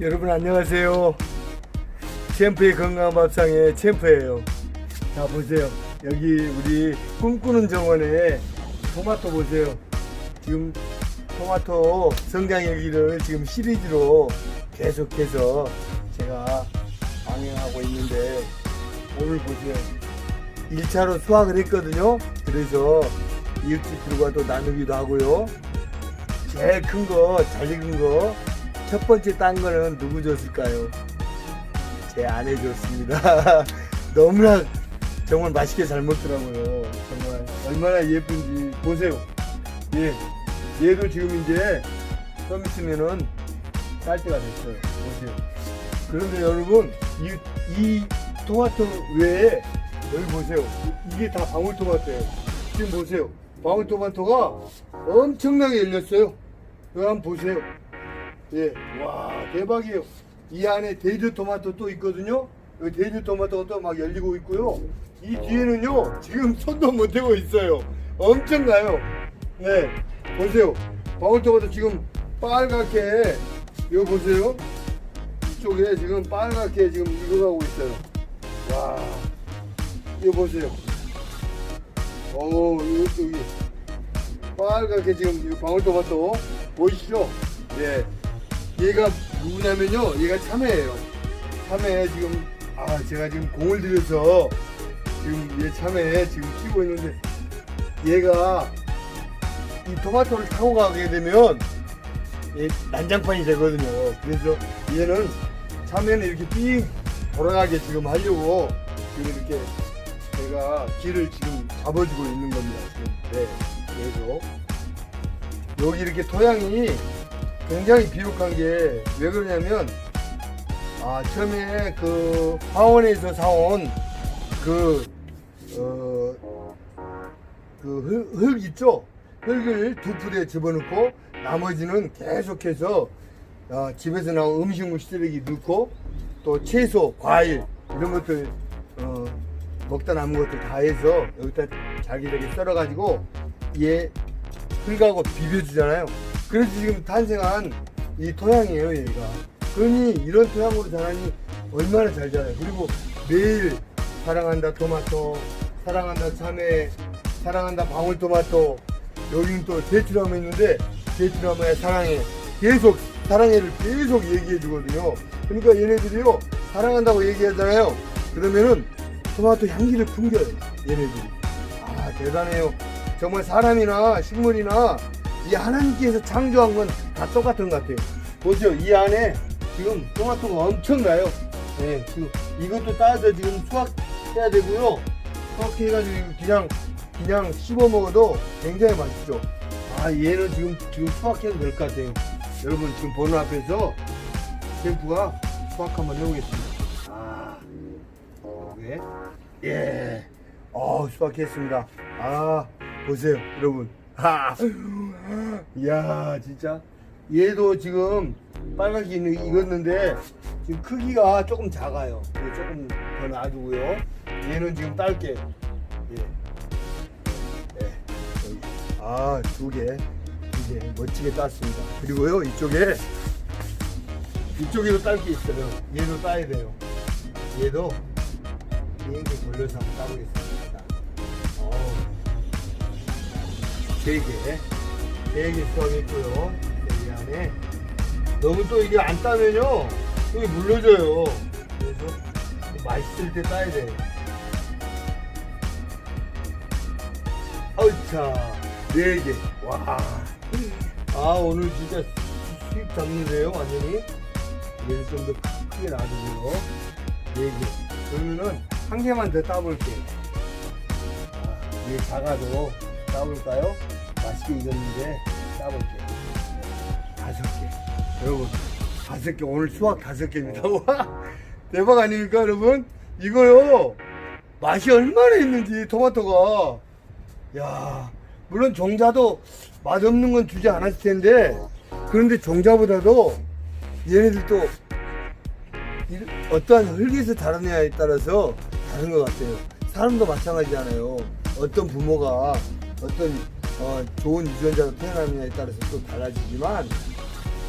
여러분 안녕하세요. 챔프의 건강한 밥상의 챔프예요. 자 보세요. 여기 우리 꿈꾸는 정원에 토마토 보세요. 지금 토마토 성장 일기를 지금 시리즈로 계속해서 제가 방영하고 있는데 오늘 보세요. 1차로 수확을 했거든요. 그래서 이웃집들과도 나누기도 하고요. 제일 큰 거, 잘 익은 거, 첫 번째 딴 거는 누구 줬을까요? 제 아내 줬습니다. 너무나 정말 맛있게 잘 먹더라고요. 정말 얼마나 예쁜지 보세요. 예, 얘도 지금 이제 좀 있으면은 딸 때가 됐어요. 보세요. 그런데 여러분 이, 이 토마토 외에 여기 보세요. 이- 이게 다 방울토마토예요. 지금 보세요. 방울토마토가 엄청나게 열렸어요. 여기 한번 보세요. 예, 와 대박이에요. 이 안에 데이드 토마토 또 있거든요. 여기 데이드 토마토가 또 막 열리고 있고요. 이 뒤에는요 지금 손도 못 대고 있어요. 엄청나요. 네, 보세요. 방울 토마토 지금 빨갛게 이거 보세요. 이쪽에 지금 빨갛게 지금 익어가고 있어요. 와, 이거 보세요. 오, 여기, 여기 빨갛게 지금 이 방울토마토 보이시죠? 네. 얘가 누구냐면요. 얘가 참외예요. 참외 지금 아 제가 지금 공을 들여서 지금 얘 참외 지금 키우고 있는데 얘가 이 토마토를 타고 가게 되면 얘 난장판이 되거든요. 그래서 얘는 참외는 이렇게 삥 돌아가게 지금 하려고 지금 이렇게 제가 길을 지금 잡아주고 있는 겁니다. 지금 네, 계속 여기 이렇게 토양이 굉장히 비옥한 게 왜 그러냐면 아 처음에 그 화원에서 사온 그 어, 그 흙, 흙 있죠? 흙을 두 푸대에 집어넣고 나머지는 계속해서 어, 집에서 나온 음식물 쓰레기 넣고 또 채소, 과일 이런 것들 어, 먹다 남은 것들 다 해서 여기다 잘기되게 썰어가지고 얘 흙하고 비벼주잖아요. 그래서 지금 탄생한 이 토양이에요, 얘가. 그러니 이런 토양으로 자라니 얼마나 잘 자라요. 그리고 매일 사랑한다 토마토, 사랑한다 참외, 사랑한다 방울토마토, 여기는 또 베트남에 있는데 베트남의 사랑해. 계속 사랑해를 계속 얘기해 주거든요. 그러니까 얘네들이요, 사랑한다고 얘기하잖아요. 그러면은 토마토 향기를 풍겨요, 얘네들이. 아, 대단해요. 정말 사람이나 식물이나 이 하나님께서 창조한 건 다 똑같은 것 같아요. 보세요. 이 안에 지금 토마토가 엄청나요. 네, 지금 이것도 따서 지금 수확해야 되고요. 수확해가지고 이거 그냥 그냥 씹어 먹어도 굉장히 맛있죠. 아 얘는 지금 지금 수확해도 될 것 같아요. 여러분 지금 보는 앞에서 캠프가 수확 한번 해보겠습니다. 아, 이게 예, 어 수확했습니다. 아 보세요, 여러분. 아, 이야 진짜 얘도 지금 빨갛게 익- 익었는데 지금 크기가 조금 작아요. 이거 조금 더 놔두고요. 얘는 지금 딸게. 예. 예. 여기. 아, 두 개. 멋지게 땄습니다. 그리고요, 이쪽에, 이쪽에도 딸게 있어요. 얘도 따야 돼요. 얘도 비행기 돌려서 한번 따보겠습니다. 어우. 세 개. 세개 수확했고요. 여기 안에. 너무 또 이게 안 따면요. 여기 물러져요. 그래서 맛있을 때 따야 돼요. 어이차. 네 개. 와. 아, 오늘 진짜 수입 잡는데요, 완전히. 얘를 좀 더 크게 놔두고요. 네 개. 그러면은 한 개만 더 따볼게요. 아, 얘 작아도 따볼까요? 맛있게 익었는데 따볼게요. 네, 다섯 개. 여러분, 다섯 개. 오늘 수확 다섯 개입니다. 와, 대박 아닙니까, 여러분? 이거요. 맛이 얼마나 있는지, 토마토가. 야, 물론 종자도 맛없는 건 주지 않았을 텐데, 그런데 종자보다도 얘네들도 이- 어떠한 흙에서 자라느냐에 따라서 다른 것 같아요. 사람도 마찬가지잖아요. 어떤 부모가 어떤 어, 좋은 유전자로 태어나느냐에 따라서 또 달라지지만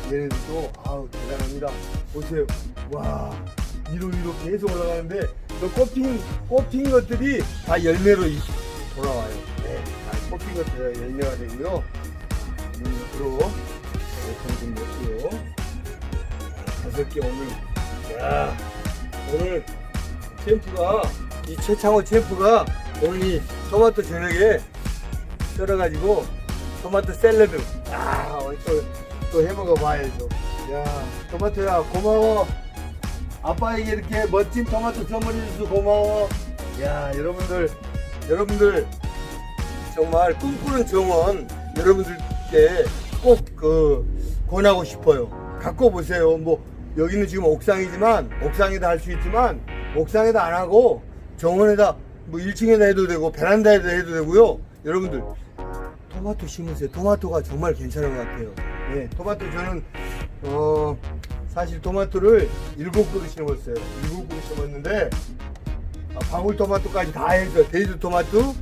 얘네들도 아우 대단합니다. 보세요. 와, 위로 위로 계속 올라가는데 그 꽃핀 꽃핀 것들이 다 열매로 이- 돌아와요. 네, 다 꽃핀 것들이 열매가 되고요. 음, 앞으로 좀 넣고요. 다섯 개 오늘. 야, 오늘 챔프가 이 최창호 챔프가 오늘 이 토마토 저녁에 썰어가지고 토마토 샐러드. 아, 또, 또 해먹어 봐야죠. 야, 토마토야, 고마워. 아빠에게 이렇게 멋진 토마토 선물해줘서 고마워. 야, 여러분들, 여러분들, 정말 꿈꾸는 정원, 여러분들께 꼭 그, 권하고 싶어요. 갖고 보세요. 뭐, 여기는 지금 옥상이지만, 옥상에다 할 수 있지만, 옥상에다 안 하고, 정원에다, 뭐 1층에다 해도 되고, 베란다에다 해도 되고요. 여러분들, 토마토 심으세요. 토마토가 정말 괜찮은 것 같아요. 네, 토마토 저는 어 사실 토마토를 일곱 그루 심었어요. 일곱 그루 심었는데 아, 방울 토마토까지 다 해서 데이드 토마토,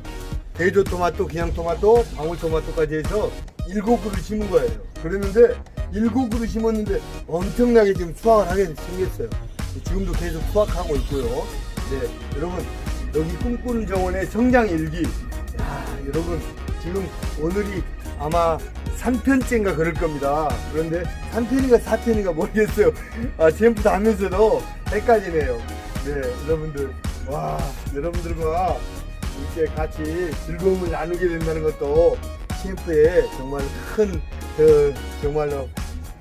데이드 토마토, 그냥 토마토, 방울 토마토까지 해서 일곱 그루 심은 거예요. 그랬는데 일곱 그루 심었는데 엄청나게 지금 수확을 하게 생겼어요. 지금도 계속 수확하고 있고요. 네, 여러분 여기 꿈꾸는 정원의 성장 일기. 야, 여러분 지금 오늘이 아마 3편째인가 그럴 겁니다. 그런데 3편인가 4편인가 모르겠어요. 아, 다 하면서도 헷갈리네요. 네, 여러분들. 와, 여러분들과 이렇게 같이 즐거움을 나누게 된다는 것도 CF의 정말 큰, 그, 정말로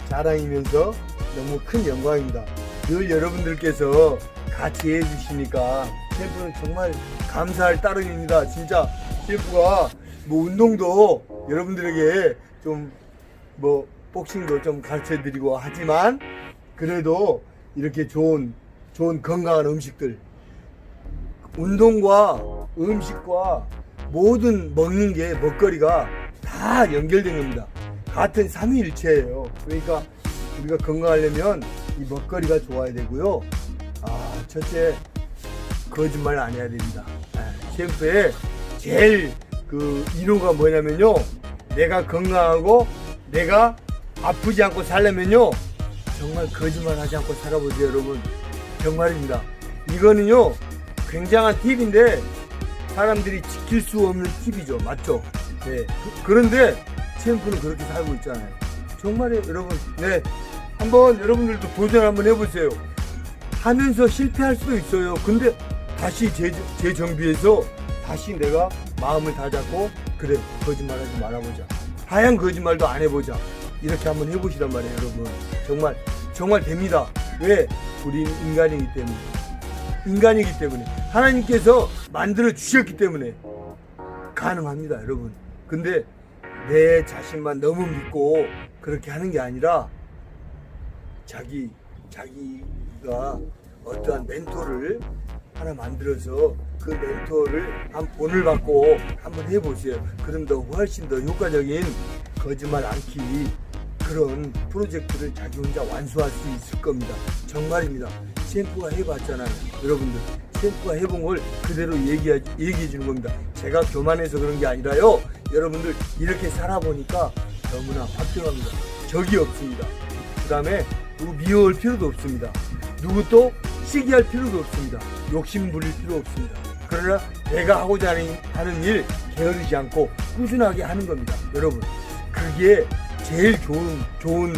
자랑이면서 너무 큰 영광입니다. 늘 여러분들께서 같이 해주시니까 셰프는 정말 감사할 따름입니다. 진짜 셰프가 뭐 운동도 여러분들에게 좀 뭐 복싱도 좀 가르쳐 드리고 하지만 그래도 이렇게 좋은 좋은 건강한 음식들 운동과 음식과 모든 먹는 게 먹거리가 다 연결된 겁니다. 같은 삼위일체예요. 그러니까 우리가 건강하려면 이 먹거리가 좋아야 되고요. 아 첫째 거짓말 안 해야 됩니다. 예, 셰프의 제일 그 이유가 뭐냐면요. 내가 건강하고 내가 아프지 않고 살려면요. 정말 거짓말 하지 않고 살아보세요, 여러분. 정말입니다. 이거는요, 굉장한 팁인데, 사람들이 지킬 수 없는 팁이죠. 맞죠? 네. 그, 런데 챔프는 그렇게 살고 있잖아요. 정말이에요, 여러분. 네. 한번 여러분들도 도전 한번 해보세요. 하면서 실패할 수도 있어요. 근데 다시 재, 재정비해서 다시 내가 마음을 다잡고 그래 거짓말하지 말아보자. 하얀 거짓말도 안 해보자. 이렇게 한번 해보시란 말이에요, 여러분. 정말 정말 됩니다. 왜? 우리 인간이기 때문에. 인간이기 때문에 하나님께서 만들어 주셨기 때문에 가능합니다, 여러분. 근데 내 자신만 너무 믿고 그렇게 하는 게 아니라 자기 자기가 어떠한 멘토를 하나 만들어서 그 멘토를 한 본을 받고 한번 해보세요. 그럼 더 훨씬 더 효과적인 거짓말 않기 그런 프로젝트를 자기 혼자 완수할 수 있을 겁니다. 정말입니다. 샘프가 해봤잖아요. 여러분들 샘프가 해본 걸 그대로 얘기해, 얘기해 주는 겁니다. 제가 교만해서 그런 게 아니라요. 여러분들 이렇게 살아보니까 너무나 화평합니다. 적이 없습니다. 그 다음에 누구 미워할 필요도 없습니다. 누구 또 시기할 필요도 없습니다. 욕심 부릴 필요 없습니다. 그러나 내가 하고자 하는, 일 게으르지 않고 꾸준하게 하는 겁니다. 여러분, 그게 제일 좋은, 좋은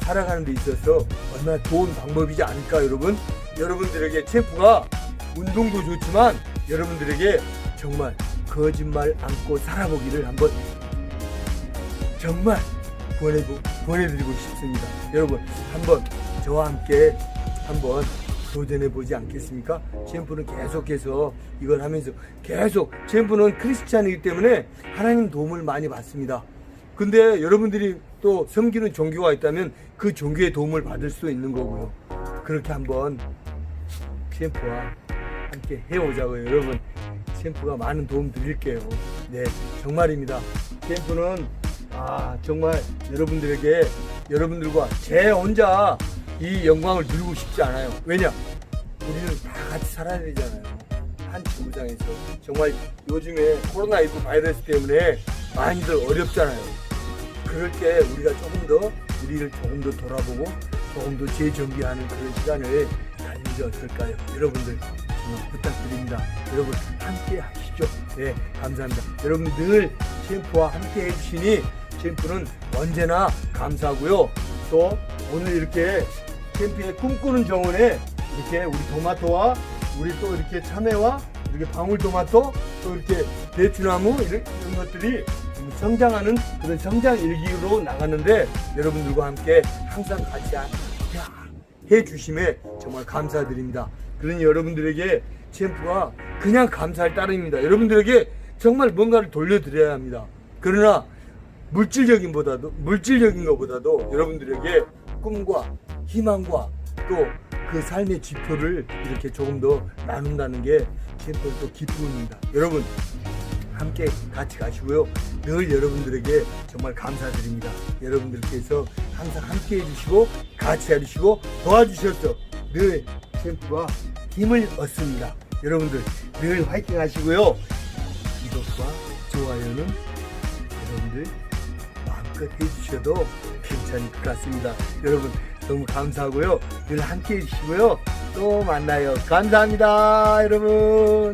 살아가는 데 있어서 얼마나 좋은 방법이지 않을까, 여러분? 여러분들에게 챔프가 운동도 좋지만 여러분들에게 정말 거짓말 않고 살아보기를 한번 정말 보내고, 보내드리고 싶습니다. 여러분, 한번 저와 함께 한번 도전해 보지 않겠습니까? 챔프는 계속해서 이걸 하면서 계속 챔프는 크리스찬이기 때문에 하나님 도움을 많이 받습니다. 근데 여러분들이 또 섬기는 종교가 있다면 그 종교의 도움을 받을 수 있는 거고요. 그렇게 한번 챔프와 함께 해오자고요. 여러분, 챔프가 많은 도움 드릴게요. 네, 정말입니다. 챔프는 아 정말 여러분들에게 여러분들과 제 혼자 이 영광을 누리고 싶지 않아요. 왜냐? 우리는 다 같이 살아야 되잖아요. 한 지구상에서 정말 요즘에 코로나19 바이러스 때문에 많이들 어렵잖아요. 그럴 때 우리가 조금 더 우리를 조금 더 돌아보고 조금 더 재정비하는 그런 시간을 갖는 게 어떨까요? 여러분들 부탁드립니다. 여러분 함께 하시죠. 네, 감사합니다. 여러분 늘 챔프와 함께 해주시니 챔프는 언제나 감사하고요. 또 오늘 이렇게 챔프의 꿈꾸는 정원에 이렇게 우리 토마토와 우리 또 이렇게 참외와 이렇게 방울토마토 또 이렇게 대추나무 이런, 이런 것들이 좀 성장하는 그런 성장 일기로 나갔는데 여러분들과 함께 항상 같이 하- 해 주심에 정말 감사드립니다. 그러니 여러분들에게 챔프가 그냥 감사할 따름입니다. 여러분들에게 정말 뭔가를 돌려드려야 합니다. 그러나 물질적인 보다도 물질적인 것보다도 여러분들에게 꿈과 희망과 또 그 삶의 지표를 이렇게 조금 더 나눈다는 게 챔프의 또 기쁨입니다. 여러분 함께 같이 가시고요. 늘 여러분들에게 정말 감사드립니다. 여러분들께서 항상 함께 해주시고 같이 해주시고 도와주셔서 늘 챔프와 힘을 얻습니다. 여러분들 늘 화이팅 하시고요. 구독과 좋아요는 여러분들 마음껏 해주셔도 괜찮을 것 같습니다. 여러분 너무 감사하고요. 늘 함께 해주시고요. 또 만나요. 감사합니다, 여러분.